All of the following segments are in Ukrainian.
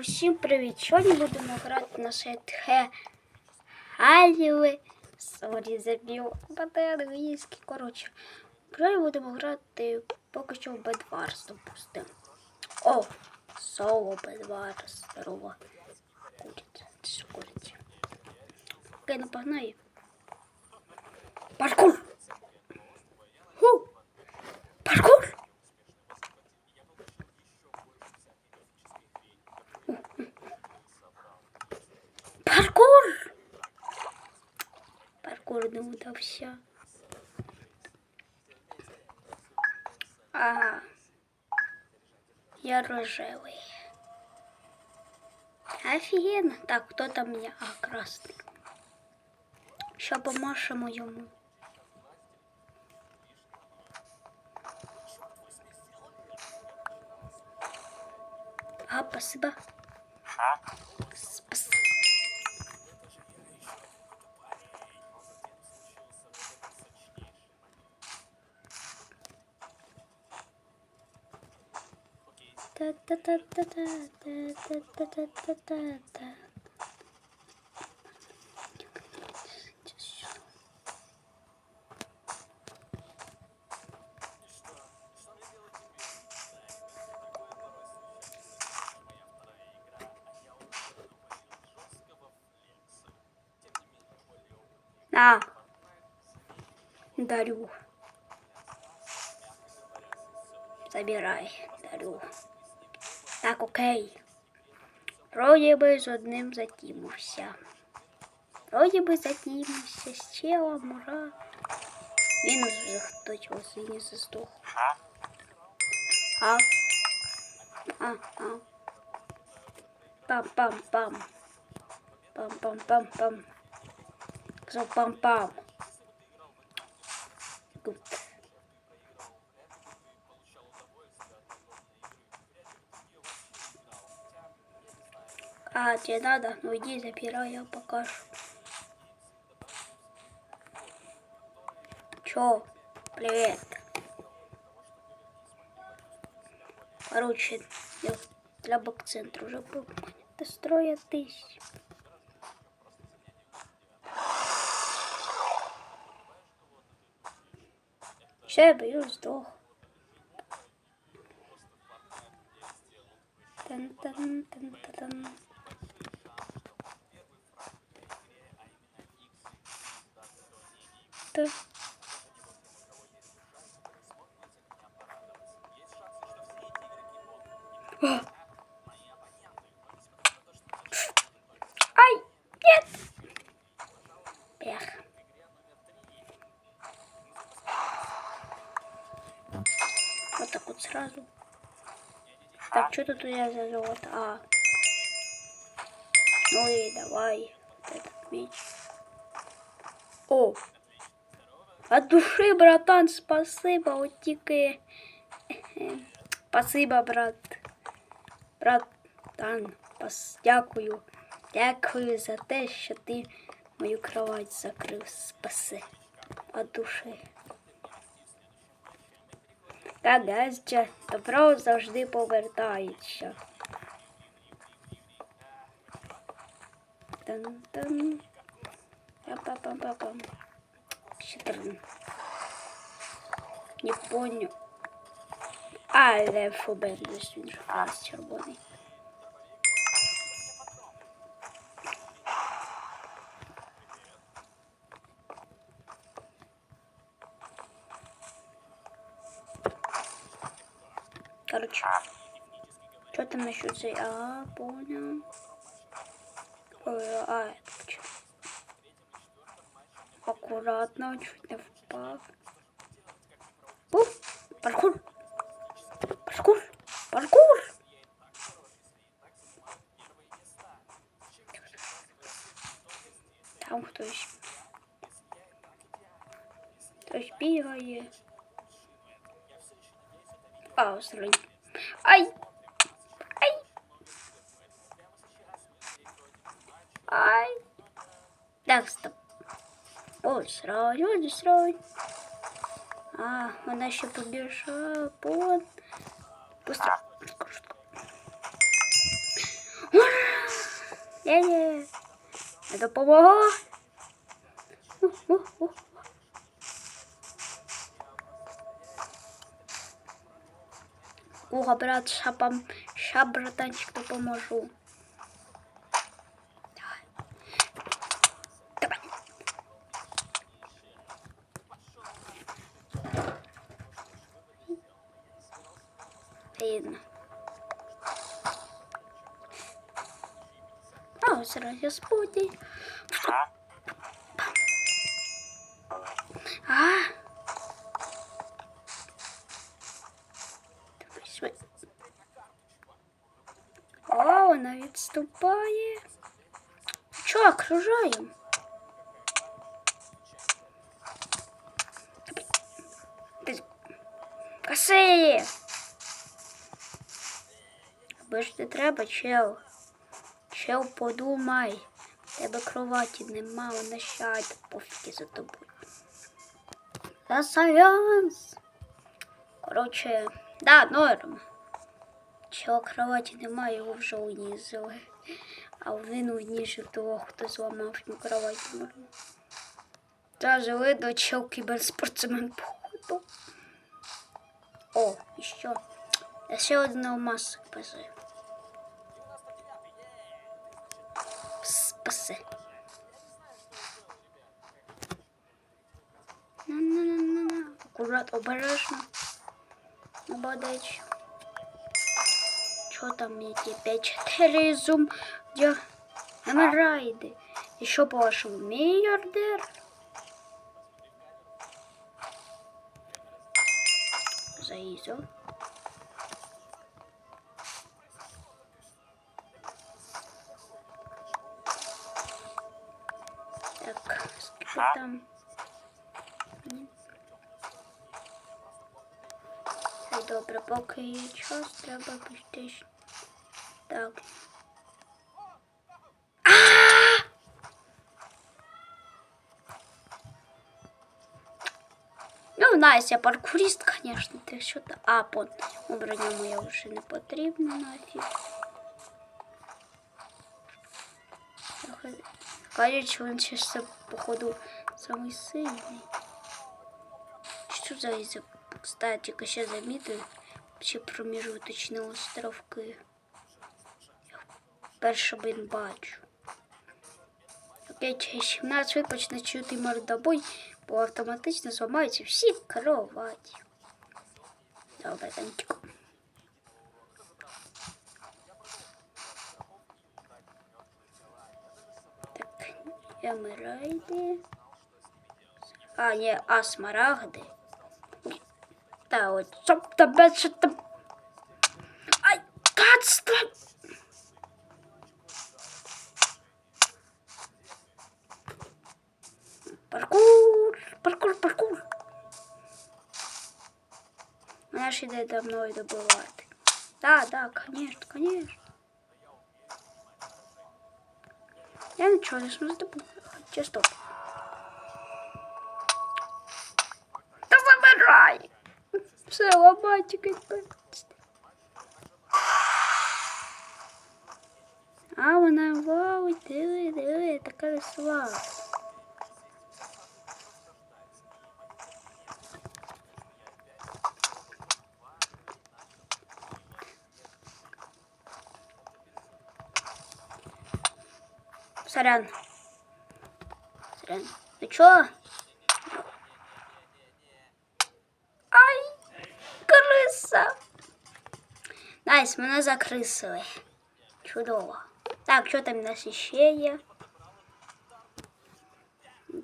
Усім привіт! Сьогодні будемо грати на сетхе Халіве. Сорі, забив англійський. Коротше, сьогодні будемо грати поки що в Бедварс, допустимо. О, соло Бедварс. Здорово. Курить. Це ж курить. Окей, ну погнали. Паркур! Ху! Паркур! Паркур! Паркур не удався. Ага. Я рожевый. Офигенно. Так, кто там меня? А, красный. Ща помашемо йому. А, спасибо. Спасибо. На. Дарю. Забирай, дарю. Так, окей. Вроді би з одним затімився. Вроді би затімився з челом, ура. Він уже хтось ось і не здох. А. А, а. Пам-пам-пам. Пам-пам-пам-пам. Сказав пам-пам. Тебе надо? Ну иди запирай, я покажу. Чё? Привет. Короче, я для бак-центра уже был. Достроя тысяч. Все, я боюсь, сдох. Тан-тан-тан-тан. Тут у меня за золото? А. Ну и давай. Вот этот меч. О! От души, братан, спасибо. От тільки... Спасибо, брат. Братан, пас... дякую. Дякую за те, що ти мою кровать закрив. Спаси. От души. Кадеще, добро завжди повертається. Тан-тан. Па-па-па-па-пам. Чотирн. Не понял. Але фобендиш він же червоний. Короче, что там насчет цей? А, понял. Ой, а, это чё? Аккуратно, чуть не впав. Ух, паркур. Паркур. Паркур. Там хтось. Хтось бігає. А, острий. Ай! Ай! Ай! Так, стоп. Вот срань, вот срань. А, она еще побежала. Вот. Быстро. Я не. Это помогло. Ого, брат, шапам, ща, братанчик, допоможу. Видно. О, зараз господи. Вона відступає. Що, окружаємо? Бо не треба, чел. Чел, подумай. Тебе кроваті нема, вона щайда пофіги за тобою. За савянс. Коротше, да, норм. Чого кроваті немає, його вже унізили. А він уніжив того, хто зламав йому кровать. норм. Даже видно, чел кіберспортсмен походу. О, і що? Я ще один алмаз позив. Спаси. На-на-на-на-на. Аккурат, обережно. Молодець. Що там які? 5-4 зум. Я... Емерайди. І що по-вашому? Мільярдер? Заїзо. Так, скільки там? Ні. добре, поки є час, треба піти. Так. А! Ну, Настя, паркурист, конечно, ти що то А, пон. Броня моя вже не потрібна нафіг. Кажуть, він ще це, походу, самий сильний. Що за із Кстати, ще замітив, ще проміжуточні островки. Я блін бачу. Окей, через 17 хвилин почне чути мордобой, бо автоматично зламаються всі кроваті. Добре, танчик. Так, емеральди. А, ні, а смарагди. Та от, щоб тебе що там. Ай, кацтва! Паркур, паркур, паркур. Вона ж іде до мною добивати. Да, да, конечно, конечно. Я нічого не смогу здобути. Хоча стоп. Ламайте капець. А, вона вау, диви, диви, така весела. Сорян. Сорян. Ты чё? Ай, криса. Найс, мене закрисили. Чудово. Так, що там у нас ще є?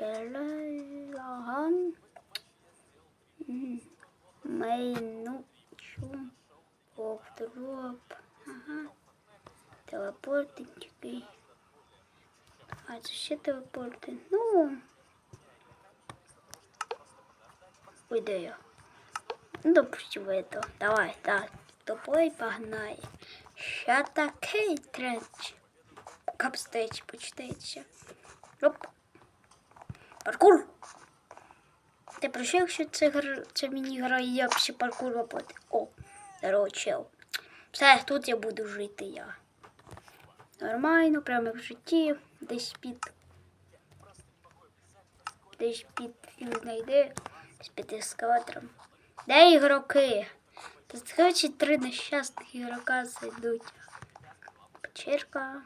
Галаган. Мейну. Чум. Офдроп. Ага. Телепортинчики. А, це ще телепорти. Ну. Ой, де я? Ну, допустим, это. Давай, так. Топой погнай. Ща такий треч. Капстеч, почитайте. Оп. Паркур. Ти прощав, що це, гр... це міні-гра як ще паркур робити? О, здорово. Все, тут я буду жити я. нормально, прямо в житті, десь під. Десь під фіг знайди, десь під ескалатором. Де ігроки? Хоче три нещасних ігрока зайдуть. Печерка.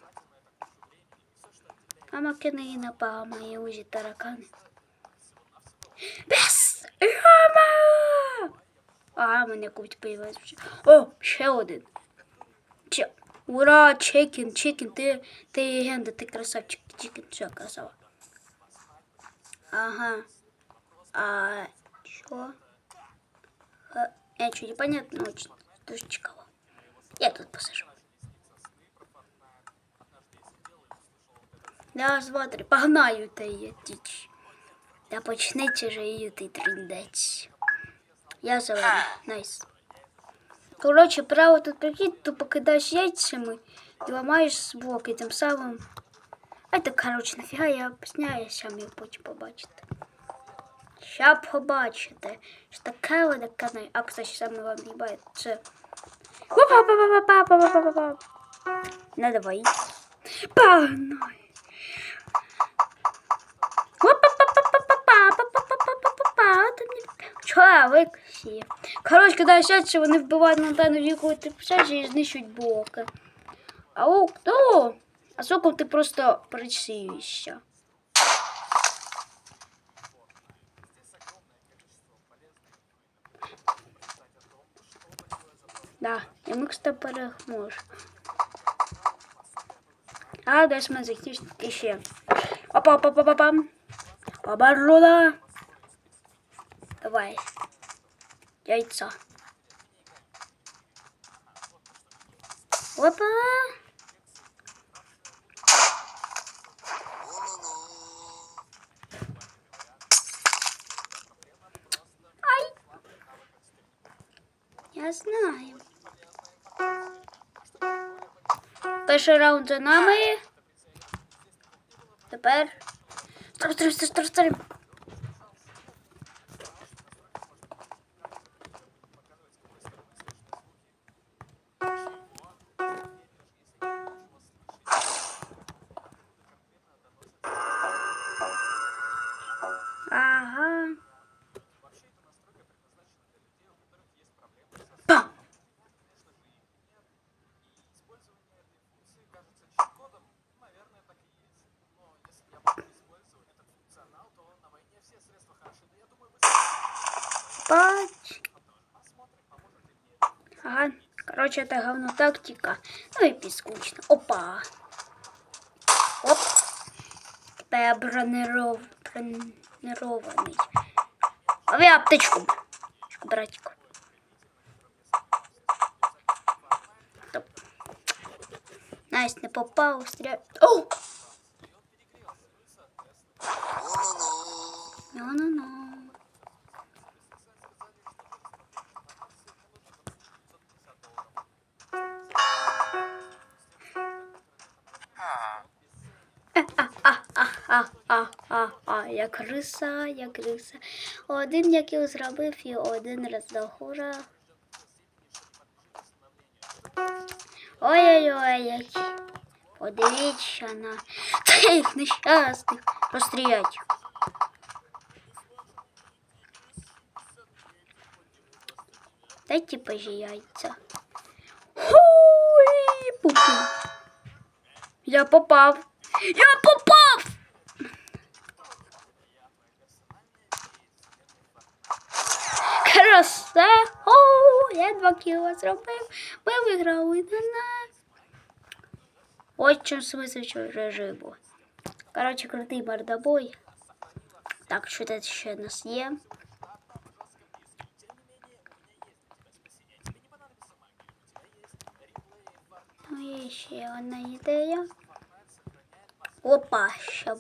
А макини напала мої узі таракани. Без! Яма! А, мене куть появилась вже. О, ще один. Че? Ура, чекен, чекен, ти, ти легенда, ти красавчик, чекен, все, красава. Ага. А, що? А, что, непонятно, очень дуже цікаво. Я тут посажу. Да, смотри, погнаю та її тіч. Та почнеться же її ти триндець. Я зелений, найс. Коротше, право тут прикид, то покидаєш яйцями і ламаєш блоки тим самим. А так, коротше, нафіга я об'ясняю, самі потім побачите. Щоб побачите, що така велика а кстати, саме вам їбається. Не давай. Погнали. Чоловік всі. Коротше, коли сядь, вони вбивають на дану віку, ти писаєш і знищують блоки. А у хто? А соком ти просто присіюєшся. Да, я микста переможу. А десь ми захищ іще. опа па па па па Оборола. Давай. Яйца. Опа. Перший раунд за нами. Тепер. Штраф, штраф, штраф, штраф. Ага, короче, это говно тактика. Ну и пескучно. Опа. Оп. Тепер я брониров... бронирований. Лови аптечку. Братику. Стоп. Настя не попав, стріляє. О! Ну-ну-ну. А, а, а, а, я криса, я криса. Один, який зробив, і один раз догора. Ой-ой-ой, які. Подивіться на цих нещасних. Розстрілять. Дайте пожі. Хуй, пупи. Я попав. Я попав. Краса! О, я два кіла зробив. Ми виграли на нас. Ось чим смисл режиму. Коротше, крутий мордобой. Так, що тут ще у нас є? Ну, є ще одна ідея. Опа, ще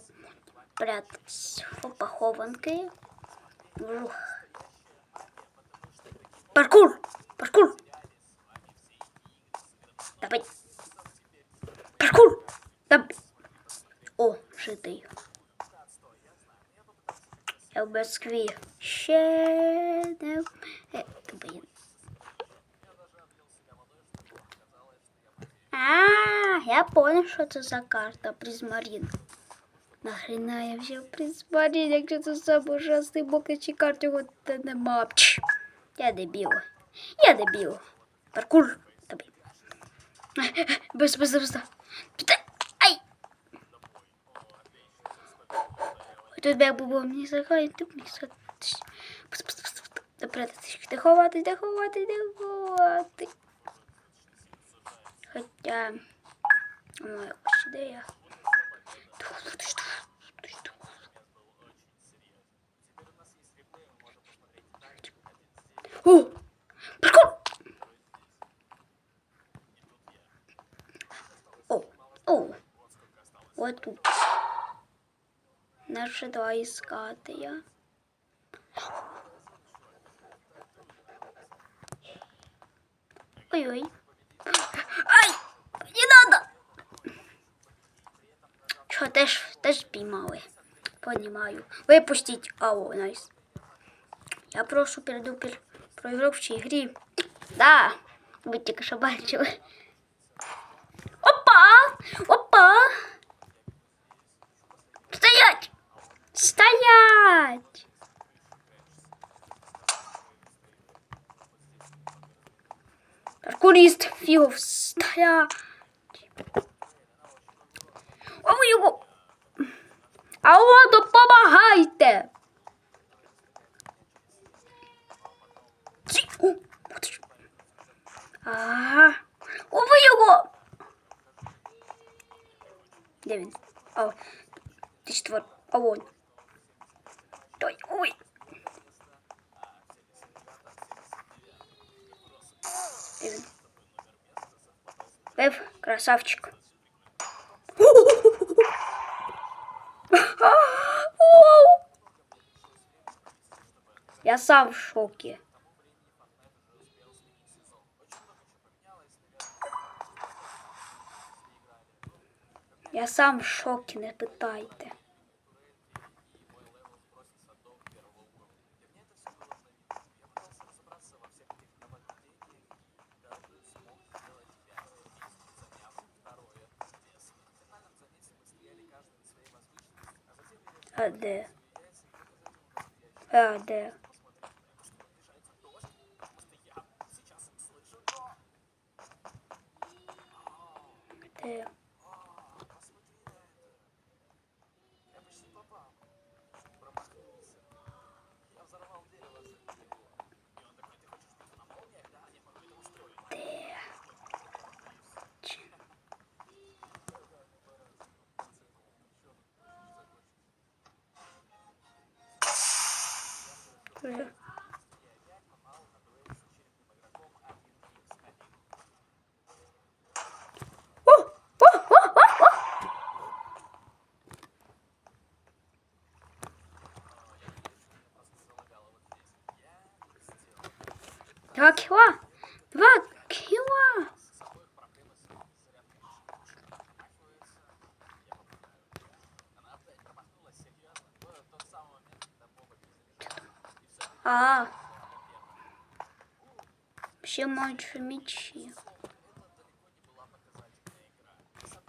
прятаться. Опа, хованки. Вжух. Паркур! Паркур! Давай. Паркур! Давай. О, житий. Я в Москві ще не... Е. А, я понял, що це за карта Призмарін. Нахрена я взяв Призмарін, якщо це саме ужасний бокачі карт, його та нема. Пч. Я дебіл. Я дебіл. Паркур тобі. Без, без, без. Ай! Тут би було мені загає, тут мені загає. Добре, де ховати, де ховати, де ховати. Хоча, ну, якось ідея. О! Прикол! О, о, вот тут. Наші два іскати я. Ой-ой. Ай! Не надо! Що, теж, теж піймали. Понімаю. Випустіть. Ау, найс. Я прошу перейду проіграв в цій грі. Да, ви тільки що бачили. Опа! Опа! Стоять! Стоять! Паркурист фігов стоять! Ви його! Алло, допомагайте! Ага. О, ви його! Де він? О, ти. А вон. Ой, ой. Де він? Красавчик. Я сам в шоке. Я сам в шокі, не питайте. А де? А де? Де? Чи- Вже. О! О! О! О! О! Два кіла! Два кіла! А. Ще мають.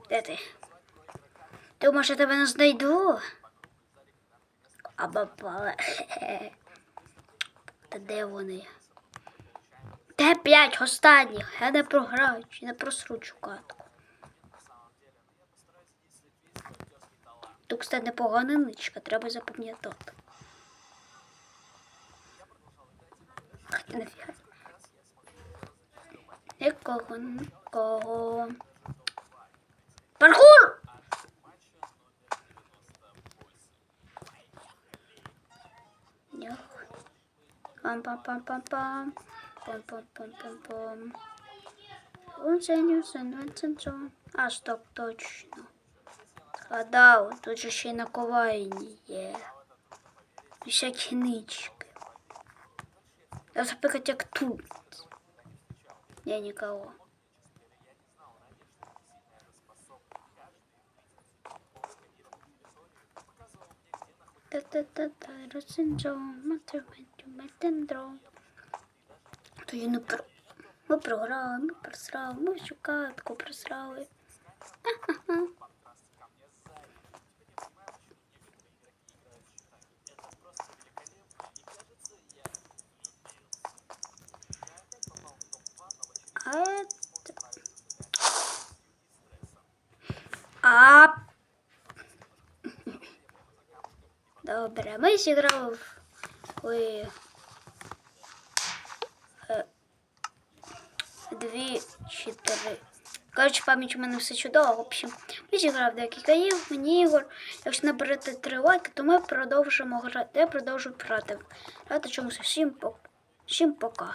Де ти? Думаєш, я тебе не знайду? Абапале. Та де вони? Де п'ять останніх? Я не програю, чи не просру цю катку. Тут, кстати, непогана ничка, треба запам'ятати. Нафіга. Нікого, нікого. Паркур! Пам-пам-пам-пам-пам. Пам-пам-пам-пам-пам. Оценю центрон. А, стоп, точно. Згадав, тут же ще й наковальні є. Всякі нички. Я наприклад, як тут. Я никого. Та-та-та-та, розсиндром, математю, метендром. То я не про... Ми програли, ми просрали, ми всю катку просрали. А это... А... Добре, ми зіграли в... Е, Дві, чотири. Коротше, пам'ять у мене все чудово. В общем, ми зіграв декілька ігор, мені ігор. Якщо наберете три лайки, то ми продовжимо грати. Я продовжу грати. Грати чомусь всім, всім пока.